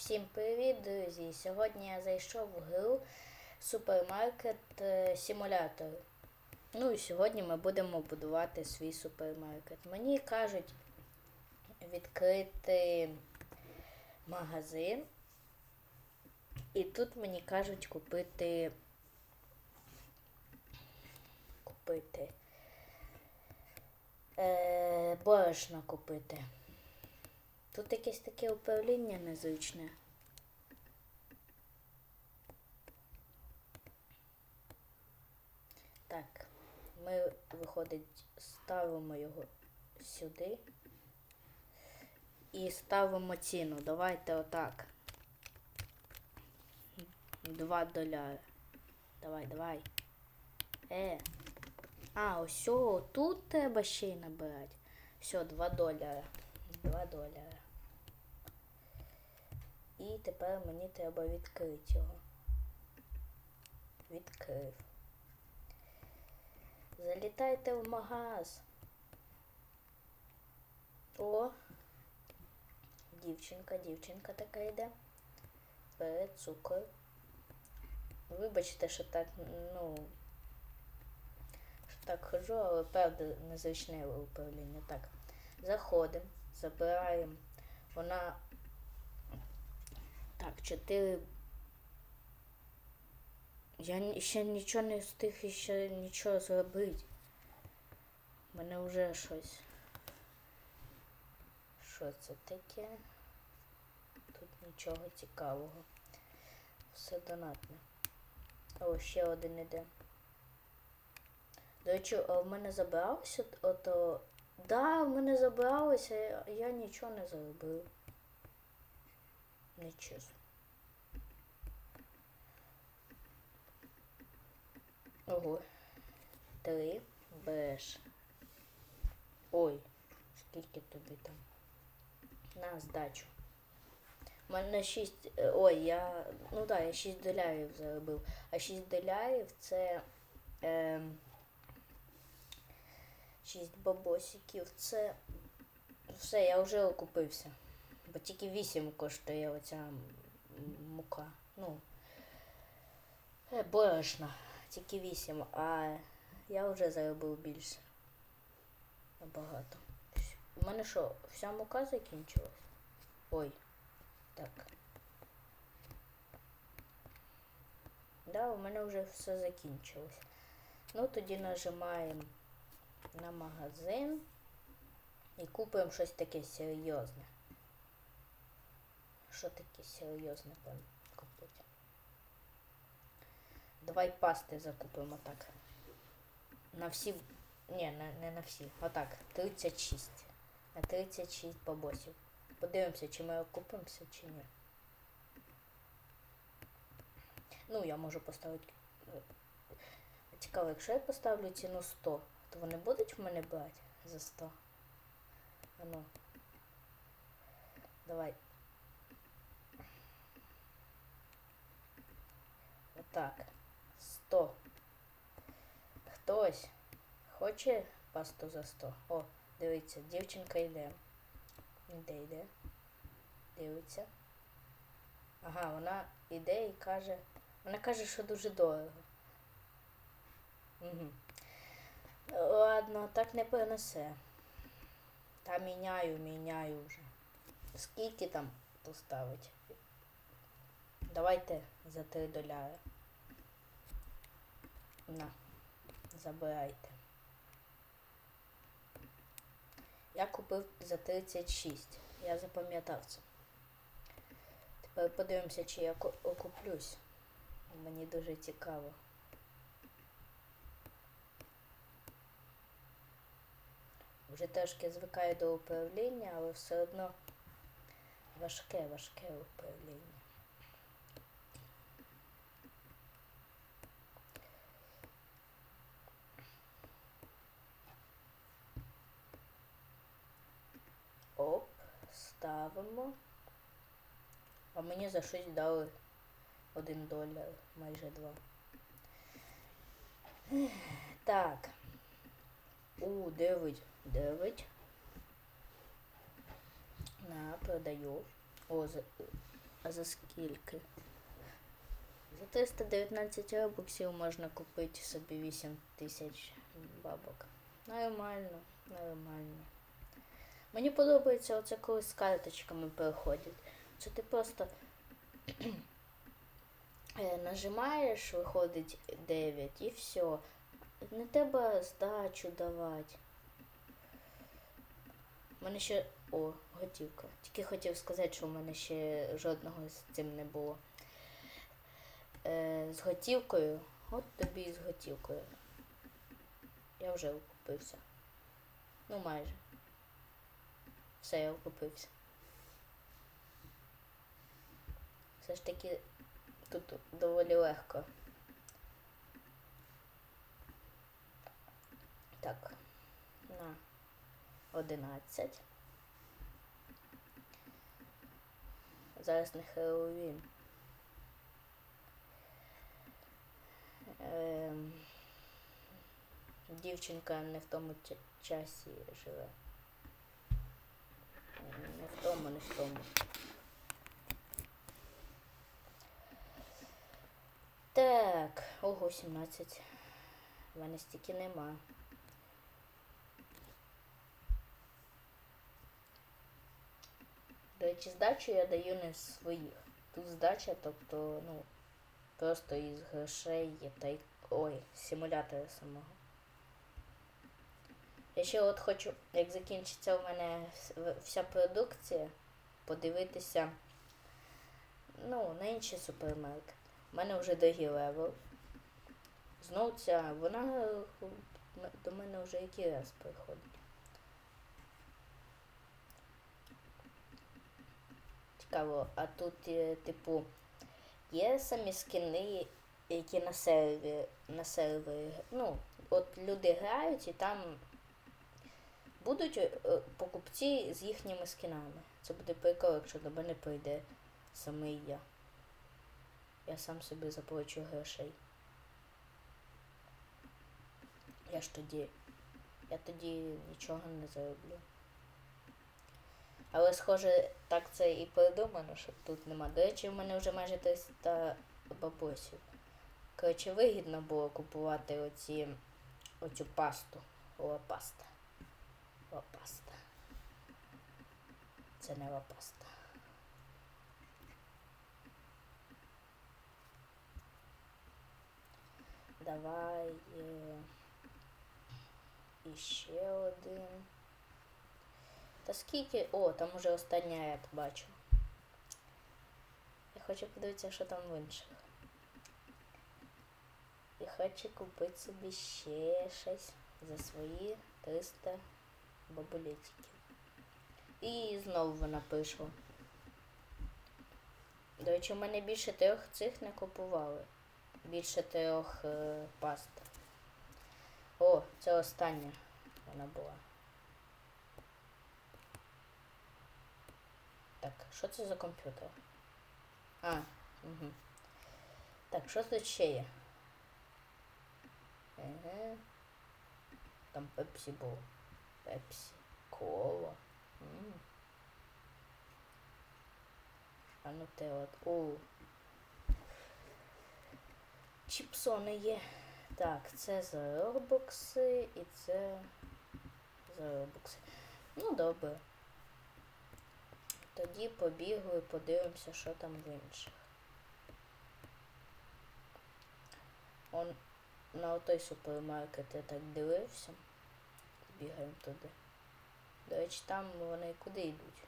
Всім привіт, друзі! Сьогодні я зайшов в гру супермаркет е, симулятор. Ну і сьогодні ми будемо будувати свій супермаркет. Мені кажуть відкрити магазин. І тут мені кажуть купити. Купити. Е, борошно купити. Тут якесь таке управління незвичне. Так, ми, виходить, ставимо його сюди і ставимо ціну. Давайте отак. Два доляри. Давай, давай. Е. А, ось тут треба ще й набирати. Все, 2 доляри. 2 доляри. І тепер мені треба відкрити його. Відкрив. Залітайте в магаз. О! Дівчинка, дівчинка така йде. Бере цукор. Вибачте, що так, ну. Що так ходжу, але правда незвичне управління. Так. Заходимо, забираємо. Вона. Так, 4. Я ще нічого не встиг ще нічого зробити. У мене вже щось. Що це таке? Тут нічого цікавого. Все донатне. О, ще один іде. До речі, а в мене забралося ото. Да, в мене забралося, я- нічого не заробив. Нечесно. Ого. Три береш. Ой, скільки тобі там? На здачу. У мене 6. Ой, я. Ну так, я 6 долярів заробив. А 6 долярів це. Ем, 6 бабосиків. Це. Все, я вже окупився. Бо тільки 8 коштує оця мука. Ну. Е, борошна. Тільки 8, а я вже заробив більше. Набагато. У мене що, вся мука закінчилась? Ой. Так. Да, у мене вже все закінчилось. Ну, тоді нажимаємо на магазин і купуємо щось таке серйозне. Що таке серйозне купити? Давай пасти закупимо так. На всі. Ні, не, не на всі. Отак. 36. На 36 бабосів. Подивимося, чи ми окупимося, чи ні. Ну, я можу поставити. е, Цікаво, якщо я поставлю ціну 100, то вони будуть в мене брати за 100? А ну. Давай. Отак. 100. Хтось хоче пасту за 100? О, дивіться, дівчинка йде. Іде, йде. Дивиться. Ага, вона йде і каже. Вона каже, що дуже дорого. Угу. Ладно, так не перенесе. Та міняю, міняю вже. Скільки там поставить? Давайте за 3 доляри. На, забирайте. Я купив за 36. Я запам'ятав це. Тепер подивимося, чи я окуплюсь. Мені дуже цікаво. Вже трошки звикаю до управління, але все одно важке, важке управління. Ставимо. А мені за щось дали один доляр, майже два. Так. У, 9. 9. На, продаю. О, за... А за скільки? За 319 робоксів можна купити собі 8 тисяч бабок. Нормально, нормально. Мені подобається оце коли з карточками переходять. Це ти просто е, нажимаєш, виходить 9 і все. Не треба здачу давати. У мене ще. О, готівка. Тільки хотів сказати, що в мене ще жодного з цим не було. Е, з готівкою. От тобі з готівкою. Я вже окупився. Ну майже. Все, я окупився. Все ж таки тут доволі легко. Так. На 11. Зараз не Хеллоуін. Ем, дівчинка не в тому часі живе. Не в тому, не в тому. Так, ого, 17. В мене стільки нема. До речі, здачу я даю не своїх. Тут здача, тобто, ну, просто із грошей та й. Ой, симулятора самого. Я ще от хочу, як закінчиться у мене вся продукція, подивитися ну, на інші супермаркети. У мене вже другий левел. Знов ця, вона до мене вже який раз приходить. Цікаво, а тут, е, типу, є самі скини, які на сервері, на сервері. Ну, от люди грають і там будуть е, покупці з їхніми скинами. Це буде прикол, якщо до мене прийде саме я. Я сам собі заплачу грошей. Я ж тоді. Я тоді нічого не зароблю. Але, схоже, так це і придумано, що тут нема. До речі, в мене вже майже 300 бабусів. Коротше, вигідно було купувати оці, оцю пасту. Лапаста. Лапаста. Це не лапаста. Давай. Е... Іще один. Та скільки... О, там уже остання я бачу. Я хочу подивитися, що там в інших. І хочу купити собі ще щось за свої 300 бабулетиків. І знову вона пішла. До речі, у мене більше трьох цих не купували. Більше трьох е, паст. О, це остання вона була. Так, що це за комп'ютер? А, угу. Так, що тут ще є? Ага. Там пепсі було. Пепсі. Кола. А ну те от. О. Чіпсони є. Так, це за робокси і це за робокси. Ну, добре. Тоді побігли і подивимося, що там в інших. Он на отой супермаркет я так дивився. Бігаємо туди. До речі, там вони куди йдуть?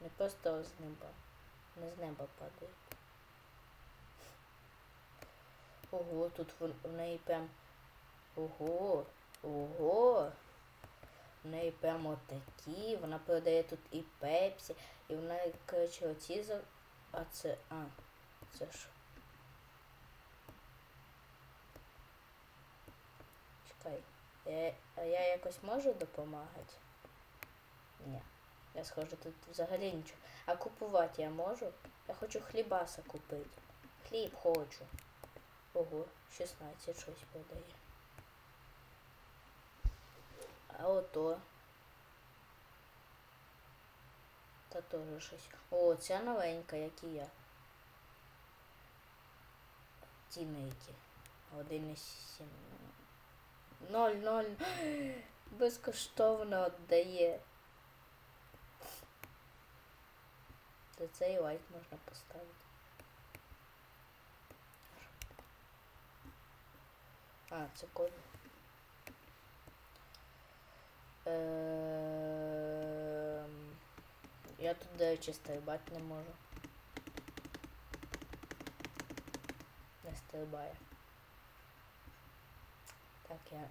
Не просто з неба. Не з неба падають. Ого, тут в, неї прям. Ого, ого. В неї прямо такі. Вона продає тут і пепсі, і вона, коротше, оці за. А це. А, це що? Чекай. Я, а я якось можу допомагати? Ні. Я схоже, тут взагалі нічого. А купувати я можу? Я хочу хлібаса купити. Хліб хочу. Ого, 16 щось продає. А ото. Та теж щось. О, ця новенька, як і я. Ціни які. 1,7. Ноль, ноль. Безкоштовно віддає. За цей лайк можна поставити. А, це код. Ем, Я тут, до речі, стрибати не можу. Не стрибає. Так, я,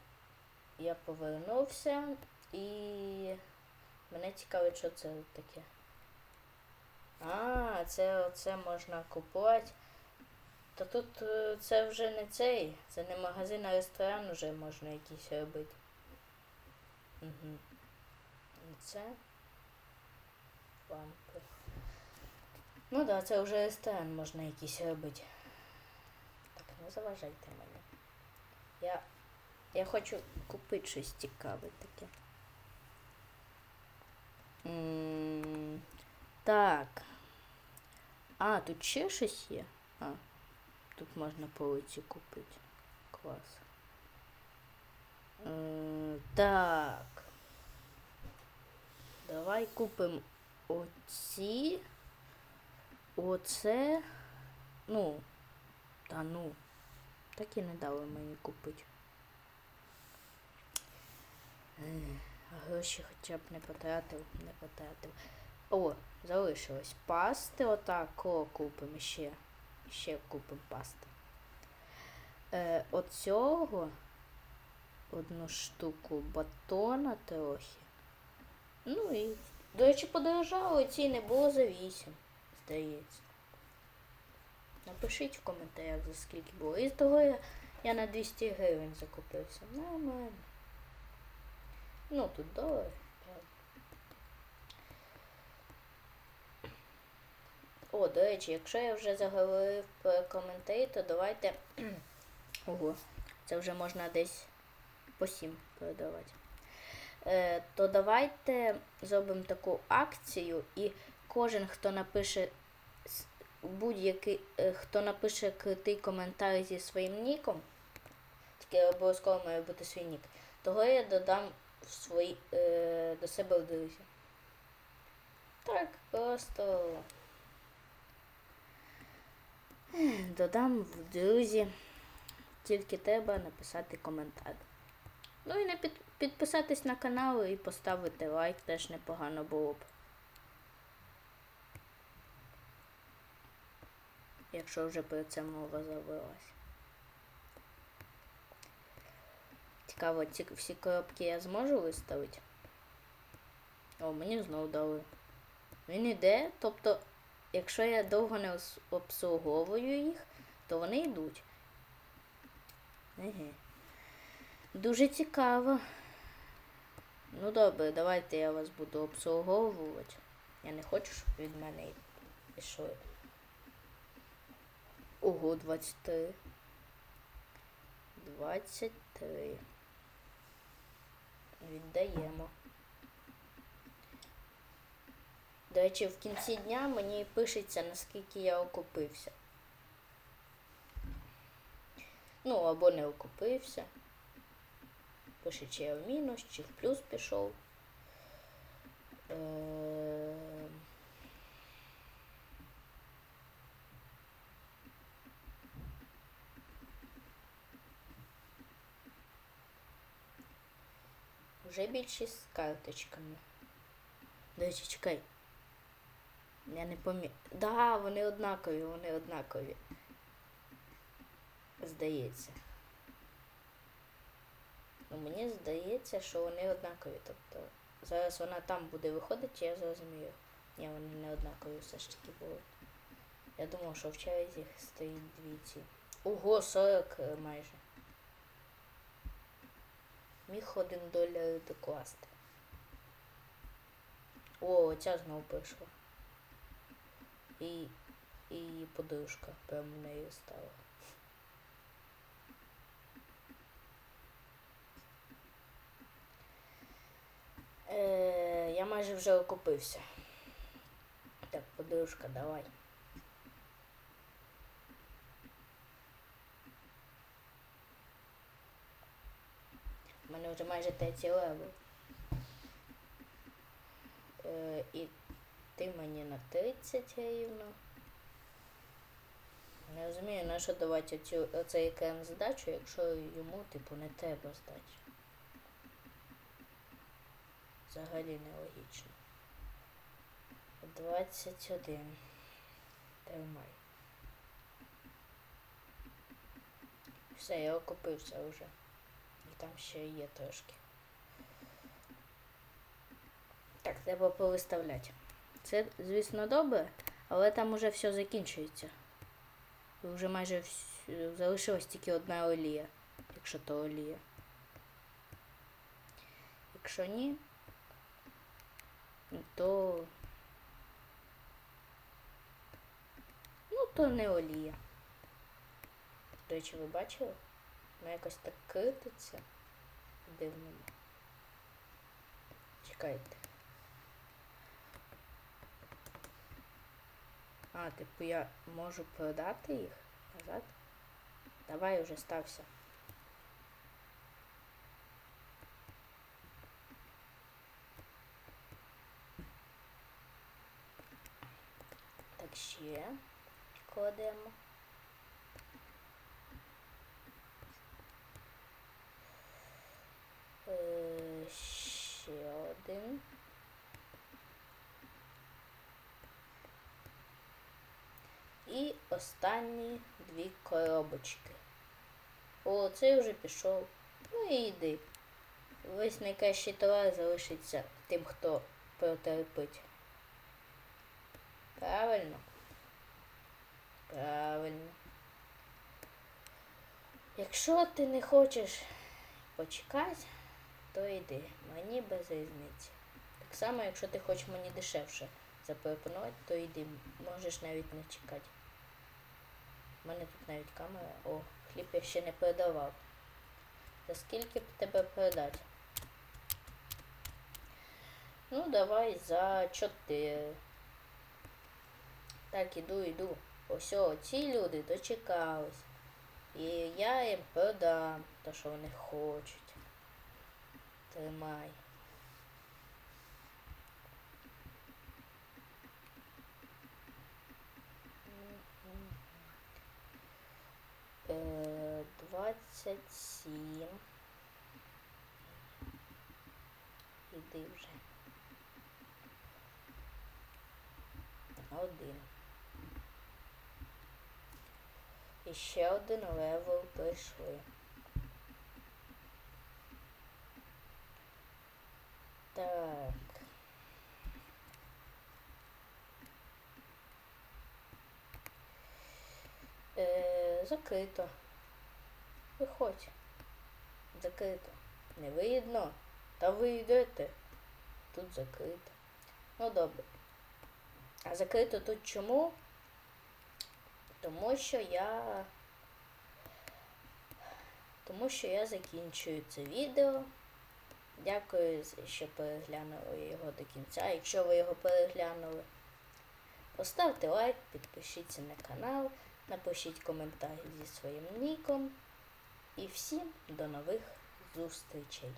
я повернувся і мене цікавить, що це таке. А, це оце можна купувати. Та тут е, це вже не цей, це не магазин, а ресторан вже можна якийсь робити. Угу. Це. Лампи. Ну да, це вже ресторан можна якийсь робити. Так, не заважайте мене. Я. Я хочу купити щось цікаве таке. Так. А, тут ще щось є? А, тут можна полиці купити. Клас. М, Так. Давай купимо оці. Оце. Ну. Та ну. Так і не дали мені купити. Гроші хоча б не потратив, не потратив. О, залишилось пасти отак, о, купимо ще. Ще купимо пасти. Е, оцього одну штуку батона трохи. Ну і, до речі, подорожало ціни було за 8, здається. Напишіть в коментарях, за скільки було. І з того я, я на 200 гривень закупився. Нормально. Ну, тут долар. О, до речі, якщо я вже заговорив про коментарі, то давайте. Ого, це вже можна десь по 7 продавати. Е, то давайте зробимо таку акцію і кожен, хто напише будь-який, е, хто напише крутий коментар зі своїм ніком, тільки обов'язково має бути свій нік, того я додам в свої, е, до себе в друзі. Так, просто додам в друзі. Тільки треба написати коментар. Ну і не під, підписатись на канал і поставити лайк теж непогано було б. Якщо вже про це мова завелась. Цікаво, ці всі коробки я зможу виставити? О, мені знову дали. Він іде, тобто, якщо я довго не обслуговую їх, то вони йдуть. Еге. Дуже цікаво. Ну добре, давайте я вас буду обслуговувати. Я не хочу, щоб від мене пішли. Ого, 23. 23. Віддаємо. До речі, в кінці дня мені пишеться, наскільки я окупився. Ну, або не окупився. Пише, чи я в мінус, чи в плюс пішов. Ем, Вже більшість з карточками. До речі, чекай. Я не пам'ятаю. Да, вони однакові, вони однакові. Здається. Ну, мені здається, що вони однакові. Тобто зараз вона там буде виходити, я зрозумію. Ні, вони не однакові все ж таки були. Я думав, що в черзі стоїть дві. Ого, 40 е, майже. Міг один доляр докласти. О, ця знову прийшла. І, і подружка прямо в неї стала. Е, я майже вже окупився. Подружка, давай. У мене вже майже третій левел. Е, і ти мені на 30 рівно. Не розумію, на що давати оцю, оцей екран здачу, якщо йому, типу, не треба здачі. Взагалі нелогічно. 21. Тримай. Все, я окупився вже. І там ще є трошки. Так, треба повиставляти. Це, звісно, добре, але там уже все закінчується. Вже майже вс- залишилась тільки одна олія, якщо то олія. Якщо ні, то. Ну, то не олія. До речі, ви бачили? Вона якось так крититься. Дивно. Чекайте. А, типу я можу продати їх назад? Давай уже стався. Так ще кладемо. Е, ще один. І останні дві коробочки. О, цей вже пішов. Ну і йди. Весь найкращий товар залишиться тим, хто протерпить. Правильно? Правильно. Якщо ти не хочеш почекати, то йди. Мені без різниці. Так само, якщо ти хочеш мені дешевше запропонувати, то йди. Можеш навіть не чекати. У мене тут навіть камера. О, хліб я ще не продавав. За скільки б тебе продати? Ну, давай за 4. Так, іду, іду. Ось ці люди дочекались. І я їм продам те, що вони хочуть. Тримай. 27. ти вже. Один. І ще один левел пройшли. Так. Е, закрито. Виходь. Закрито. Не видно. Та ви йдете. Тут закрито. Ну добре. А закрито тут чому? Тому що я. Тому що я закінчую це відео. Дякую, що переглянули його до кінця. Якщо ви його переглянули, поставте лайк, підпишіться на канал, напишіть коментар зі своїм ніком. І всім до нових зустрічей!